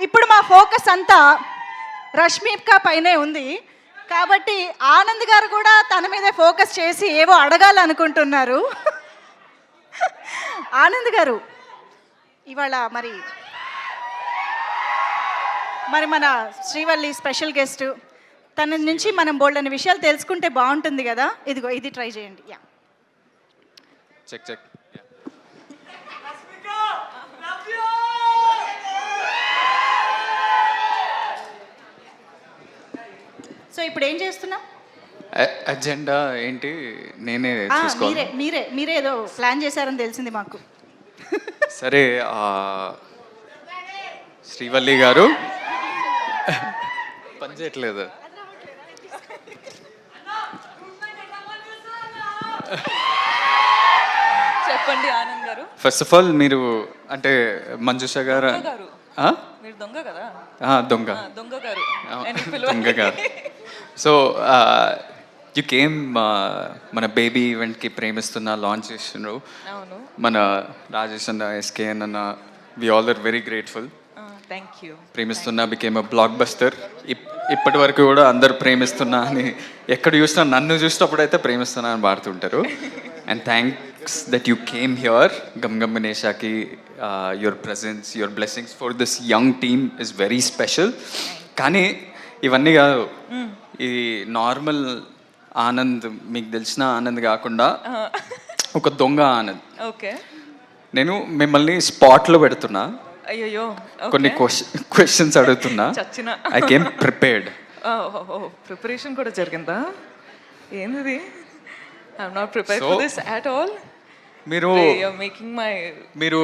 ఇప్పుడు మా ఫోకస్ అంతా రష్మిక పైనే ఉంది. కాబట్టి ఆనంద్ గారు కూడా తన మీదే ఫోకస్ చేసి ఏవో అడగాలనుకుంటున్నారు. ఆనంద్ గారు ఇవాళ మరి మరి మన శ్రీవల్లి స్పెషల్ గెస్ట్ తన నుంచి మనం బోల్డని విషయాలు తెలుసుకుంటే బాగుంటుంది కదా. ఇదిగో ఇది ట్రై చేయండి. యా. చెక్ చెక్ సో ఇప్పుడు ఏం చేస్తున్నాం అజెండా ఏంటి? నేనే మీరే మీరే మీరే ఏదో ప్లాన్ చేశారని తెలిసింది మాకు. సరే ఆ, శ్రీవల్లి గారు. పని చేయట్లేదు. చెప్పండి ఆనంద్ గారు. ఫస్ట్ ఆఫ్ ఆల్ మీరు అంటే మంజుష గారు దొంగ గారు. ఆ? మీరు దొంగ కదా? ఆ, దొంగ. ఆ, దొంగ గారు. దొంగ గారు. సో యు కేమ్ మన బేబీ ఈవెంట్కి ప్రేమిస్తున్న లాంచ్ చేస్తున్నారు మన రాజేష్ అన్న ఎస్కేఎన్ అన్న we all are very grateful thank you Premistunna became blockbuster ఇప్పటి వరకు కూడా అందరు ప్రేమిస్తున్నా అని ఎక్కడ చూసినా నన్ను చూసినప్పుడు అయితే ప్రేమిస్తున్నా అని పాడుతుంటారు. And thanks that you came here Gam Gam గణేషాకి your presence your blessings for this young team is very special కానీ ఇవన్నీ కాదు ఇది నార్మల్ ఆనంద్ మీకు తెలిసిన ఆనంద్ కాకుండా ఒక దొంగ ఆనంద్. ఓకే. నేను మిమ్మల్ని స్పాట్లో పెడుతున్నా. అయ్యో కొన్ని క్వశ్చన్స్ అడుగుతున్నా. చచ్చిన. I came prepared. ప్రిపరేషన్ కూడా జరిగిందా? ఏంది I'm not prepare for this at all. మీరు మేకింగ్ మై మీరు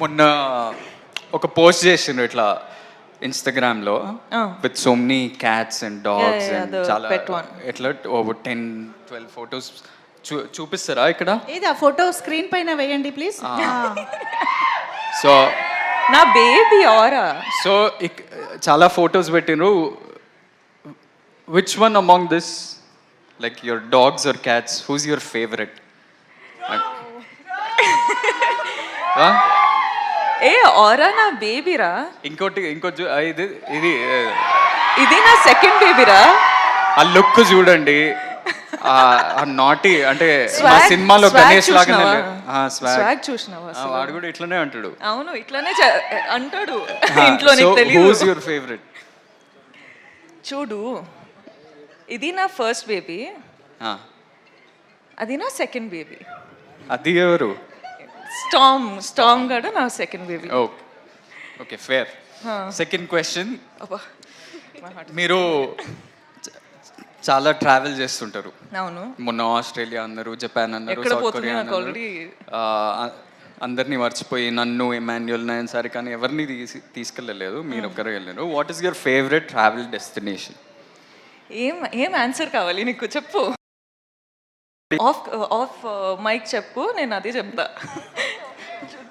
మొన్న ఒక పోస్ట్ చేసిండ్రు ఇట్లా. ఇన్స్టాగ్రామ్లో. With so many cats and dogs and చాలా. ఎట్లా ఓవర్ టెన్ ట్వెల్వ్ ఫొటోస్ చూపిస్తారా ఇక్కడ? ఏది ఆ ఫోటో స్క్రీన్ పైన వేయండి ప్లీజ్ సో నా బేబీ ఆరా సో చాలా ఫొటోస్ పెట్టిండ్రు. Which one among this like your dogs or cats who's your favourite ఏ ఆరా నా బేబీరా? ఇంకోటి ఆ, ఇది ఇది ఇది నా సెకండ్ బేబీరా? ఆ లుక్ చూడండి. ఆ నాటి అంటే మా సినిమాలో గణేష్ లాగానే. Swag చూసినావా వాడు కూడా ఇట్లనే అంటాడు. అవును ఇట్లానే అంటాడు. ఇంట్లో హూస్ తెలియదు యువర్ ఫేవరెట్ చూడు ఇది నా ఫస్ట్ బేబీ అది నా సెకండ్ బేబీ అది ఎవరు? స్టామ్ స్టామ్ గడ నా second baby oh okay fair second question మీరు చాలా ట్రావెల్ చేస్తుంటారు. అవును. మొన్న ఆస్ట్రేలియా అన్నారు జపాన్ అన్నారు సౌత్ కొరియా అన్నారు. అందరినీ మర్చిపోయి నన్ను ఎమాన్యుల్ నయన్ సారి కానీ ఎవరిని తీసి తీసుకెళ్ళలేదు మీరు ఒక్కరే వెళ్ళారు what is your favourite travel destination ఏం ఏం ఆన్సర్ కావాలి నీకు? చెప్పు. ఆఫ్ ఆఫ్ మైక్ చెప్పు నేను అదే చెప్తా.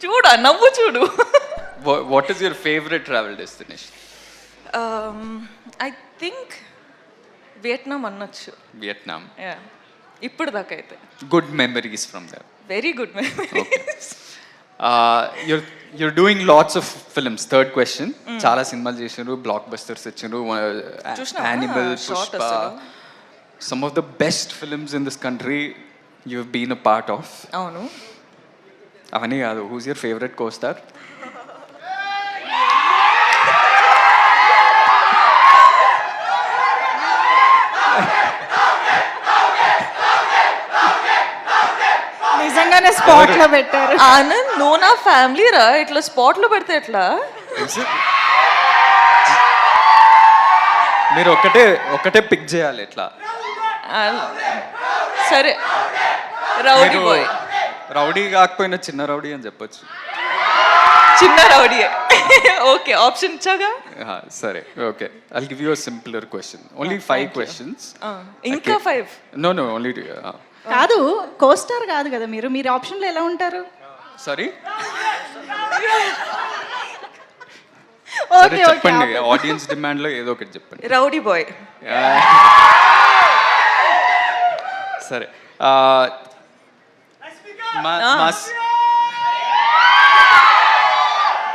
చూడు ఆ నవ్వు చూడు. What is your favourite travel destination I think Vietnam అనొచ్చు. వియట్నాం. ఇప్పుడు దాకా అయితే. Good memories from there very good you're you're doing lots of films third question చాలా సినిమాలు చేసినారు బ్లాక్ బస్టర్స్ ఇచ్చారు? Animal Pushpa. Some of the best films in this country you been a part of అవును. అవన్నీ కాదు. Who's your favourite co-star నిజంగానే స్పాట్లో పెట్టారు. ఆనంద్ నువ్వు నా ఫ్యామిలీ రా. ఇట్లా స్పాట్లో పెడితే ఎట్లా? మీరు ఒకటే ఒకటే పిక్ చేయాలి ఇట్లా. సరే. రౌడీ బాయ్ రౌడీ కాకపోయినా చిన్న రౌడీ అని చెప్పొచ్చు. చిన్న రౌడీ. ఓకే ఆప్షన్ ఇచ్చాగా సరే okay. I'll give you a simpler question only five questions ఇంకా ఫైవ్ నో నో ఓన్లీ కాదు కోస్టార్ కాదు కదా మీరు. మీరు ఆప్షన్లో ఎలా ఉంటారు? సారీ సరే ఓకే ఓకే చెప్పండి ఆడియన్స్ డిమాండ్లో ఏదో ఒకటి చెప్పండి. Rowdy boy. సరే. ఆ, మా-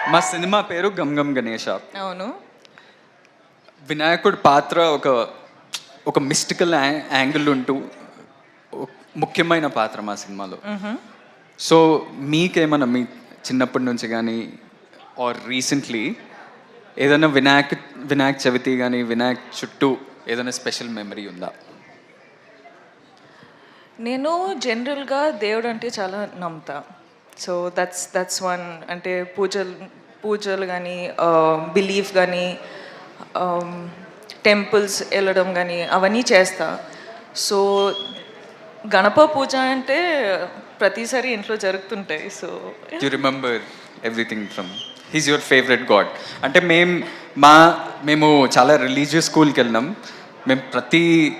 మా సినిమా పేరు గమ్ గమ్ గణేష. అవును. వినాయకుడి పాత్ర ఒక ఒక మిస్టికల్ యాంగిల్ ఉంటూ ముఖ్యమైన పాత్ర మా సినిమాలో. సో మీకేమన్నా మీ చిన్నప్పటి నుంచి కానీ ఆర్ రీసెంట్లీ ఏదైనా వినాయక్ వినాయక్ చవితి కానీ వినాయక్ చుట్టూ ఏదైనా స్పెషల్ మెమరీ ఉందా? నేను జనరల్గా దేవుడు అంటే చాలా నమ్ముతా. సో దట్స్ దట్స్ వన్ అంటే పూజలు పూజలు కానీ బిలీఫ్ కానీ టెంపుల్స్ వెళ్ళడం కానీ అవన్నీ చేస్తా. సో గణప పూజ అంటే ప్రతిసారి ఇంట్లో జరుగుతుంటాయి. So you. Remember everything from his your favourite god అంటే మేము మా మేము చాలా రిలీజియస్ స్కూల్కి వెళ్ళినాం. మేము ప్రతి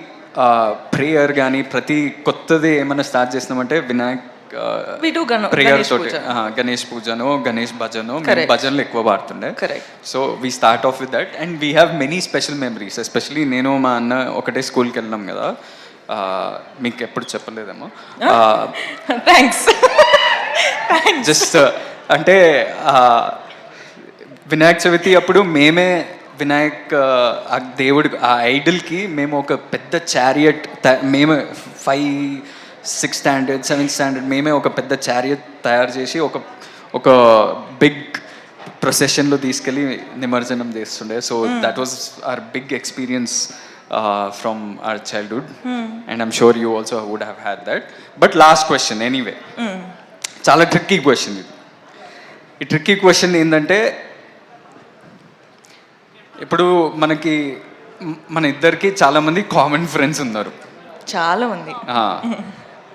ప్రేయర్ కానీ ప్రతి కొత్తది ఏమైనా స్టార్ట్ చేసినామంటే వినాయక్ ప్రేయర్ గణేష్ తోటి. పూజను గణేష్ భజను. భజనలు ఎక్కువ పాడుతుండే. So we start off with that and we have many special memories especially నేను మా అన్న ఒకటే స్కూల్కి వెళ్ళినాం కదా. మీకు ఎప్పుడు చెప్పలేదేమో. థ్యాంక్స్ జస్ట్ అంటే వినాయక చవితి అప్పుడు మేమే వినాయక్ ఆ, దేవుడి ఆ ఐడల్కి మేము ఒక పెద్ద చారియట్ మేమే five six standard seventh standard మేమే ఒక పెద్ద చారియట్ తయారు చేసి ఒక ఒక బిగ్ ప్రొసెషన్లో తీసుకెళ్ళి నిమజ్జనం చేస్తుండే. So that was our big experience from our childhood and I'm sure you also would have had that but last question anyway చాలా ట్రిక్కీ క్వశ్చన్ ఇది. ఈ ట్రిక్కీ క్వశ్చన్ ఏంటంటే ఇప్పుడు మనకి మన ఇద్దరికి చాలామంది కామన్ ఫ్రెండ్స్ ఉన్నారు. చాలా ఉంది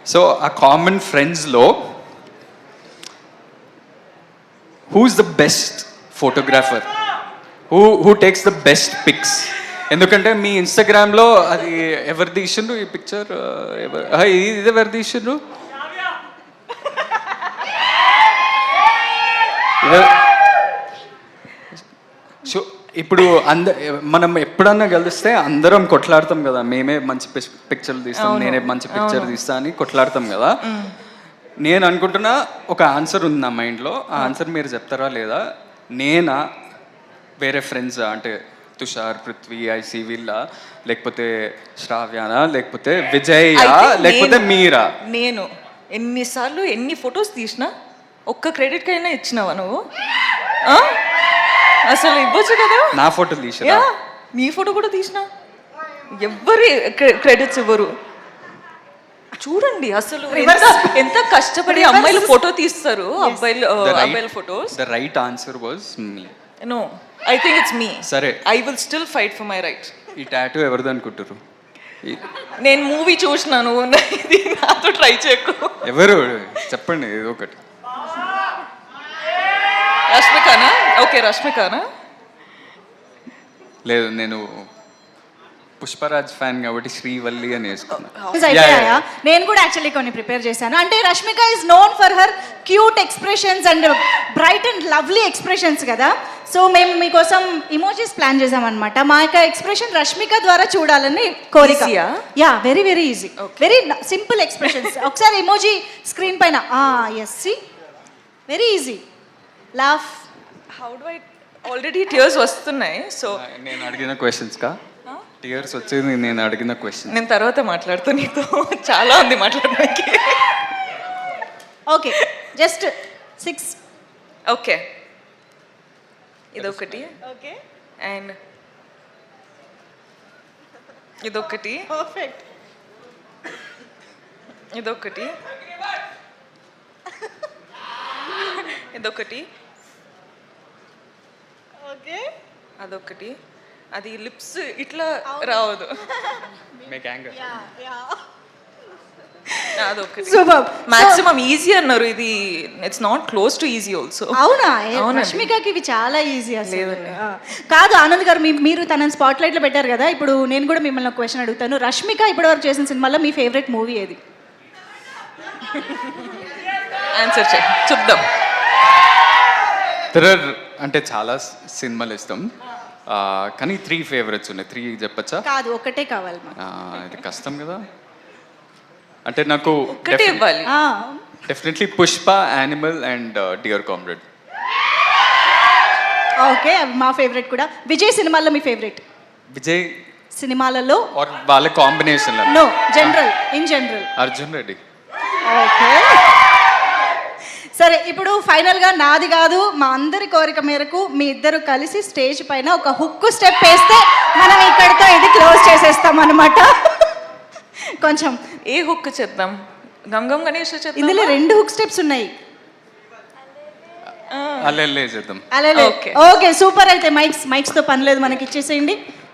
సో ఆ కామన్ ఫ్రెండ్స్లో who's the best photographer who who takes the best pics ఎందుకంటే మీ ఇన్స్టాగ్రామ్లో అది ఎవరు తీసిండ్రు ఈ పిక్చర్ ఎవరు ఇది ఎవరు తీసిండ్రు సో ఇప్పుడు అంద మనం ఎప్పుడన్నా కలిస్తే అందరం కొట్లాడతాం కదా. మేమే మంచి పిక్చర్లు తీస్తాం నేనే మంచి పిక్చర్ తీస్తా అని కొట్లాడతాం కదా. నేను అనుకుంటున్నా ఒక ఆన్సర్ ఉంది నా మైండ్లో ఆ ఆన్సర్ మీరు చెప్తారా లేదా? నేనా? వేరే ఫ్రెండ్స్ అంటే తుషార్ పృథ్వీ ఐసి వీళ్ళ? లేకపోతే శ్రావ్యానా? లేకపోతే విజయ్ లేకపోతే మీరా? నేను. ఎన్నిసార్లు ఎన్ని ఫొటోస్ తీసినా ఒక్క క్రెడిట్ కైనా ఇచ్చినావా నువ్వు? అసలు ఇవ్వచ్చు కదా? నా ఫోటో తీసిరా. యా నీ ఫోటో కూడా తీసినా? ఎవ్వరి క్రెడిట్స్ ఇవ్వరు. చూడండి అసలు ఎంత ఎంత కష్టపడి అమ్మాయిలు ఫోటో తీస్తారు అబ్బాయిలు అబ్బాయిల photos. The right answer was me no I think it's me సరే. I will still fight for my right ఈ టాటూ ఎవరిది అనుకుంటారు నేను మూవీ చూసినాను నాతో ట్రై చేయకు. ఎవరు? చెప్పండి ఏదో ఒకటి రష్మికానా ఓకే రష్మికానా? లేదు నేను పుష్పరాజ్ ఫ్యాన్ కాబట్టి శ్రీవల్లి అని వేసుకున్నా. Questions అయిపోయాయా నేను కూడా యాక్చువల్లీ కొన్ని ప్రిపేర్ చేశాను. అంటే Rashmika is known for her cute expressions and bright and lovely expressions కదా. సో మేము మీకోసం ఇమోజీస్ ప్లాన్ చేసామన్నమాట మా యొక్క ఎక్స్ప్రెషన్ రష్మిక ద్వారా చూడాలని కోరిక? Yeah very very easy very simple expressions ఒకసారి ఎమోజీ స్క్రీన్ పైన. Yes see very easy laugh how do I already tears వస్తున్నాయి సో నేను అడిగిన క్వశ్చన్స్ కా? టీయర్స్ వచ్చేది నేను అడిగిన క్వశ్చన్ నేను తర్వాత మాట్లాడుతూ నీతో. చాలా ఉంది మాట్లాడడానికి. ఓకే జస్ట్ సిక్స్ ఓకే ఇదొకటి. ఓకే అండ్ ఇదొకటి. పర్ఫెక్ట్ ఇదొకటి. ఇదొకటి. ఓకే. అదొకటి అది లిప్స్ ఇట్లా రావదు. మేక్ యాంగర్ అదొకటి సూపర్. మాక్సిమం ఈజీ అన్నారు ఇది. It's not close to easy also అవునా. రష్మికకి ఇవి చాలా ఈజీ అసలు. కాదు ఆనంద్ గారు మీరు తనని స్పాట్ లైట్లో పెట్టారు కదా? ఇప్పుడు నేను కూడా మిమ్మల్ని ఒక క్వశ్చన్ అడుగుతాను. రష్మిక ఇప్పటివరకు చేసిన సినిమాలో మీ ఫేవరెట్ మూవీ ఏది? ఆన్సర్ థ్రిల్లర్ అంటే చాలా సినిమాలు ఇస్తాం ఆ, కానీ త్రీ ఫేవరెట్స్ ఉన్నాయి. త్రీ చెప్పచ్చా? కాదు ఒకటే కావాలి మాకు. ఇది కష్టం కదా. అంటే నాకు ఒక్కటే ఇవ్వాలి. ఆ, definitely Pushpa Animal and Dear Comrade okay అవి మా ఫేవరెట్ కూడా. విజయ్ సినిమాల్లో మీ ఫేవరెట్? విజయ్ సినిమాలలో? ఆర్ వాళ్ళ combination no general in general. Arjun Reddy. Okay. సరే ఇప్పుడు ఫైనల్గా నాది కాదు. మా అందరి కోరిక మేరకు మీ ఇద్దరు కలిసి స్టేజ్ పైన ఒక హుక్ స్టెప్ వేస్తే మనం ఇక్కడితో ఇది క్లోజ్ చేసేస్తాం అనమాట కొంచెం ఏ హుక్ గమ్ గమ్ గణేష్ ఇందులో రెండు హుక్ స్టెప్స్ ఉన్నాయి. అల్లెల్లే చేద్దాం. ఓకే. సూపర్ అయితే. మైక్స్ మైక్స్తో పని లేదు మనకి ఇచ్చేసేయండి.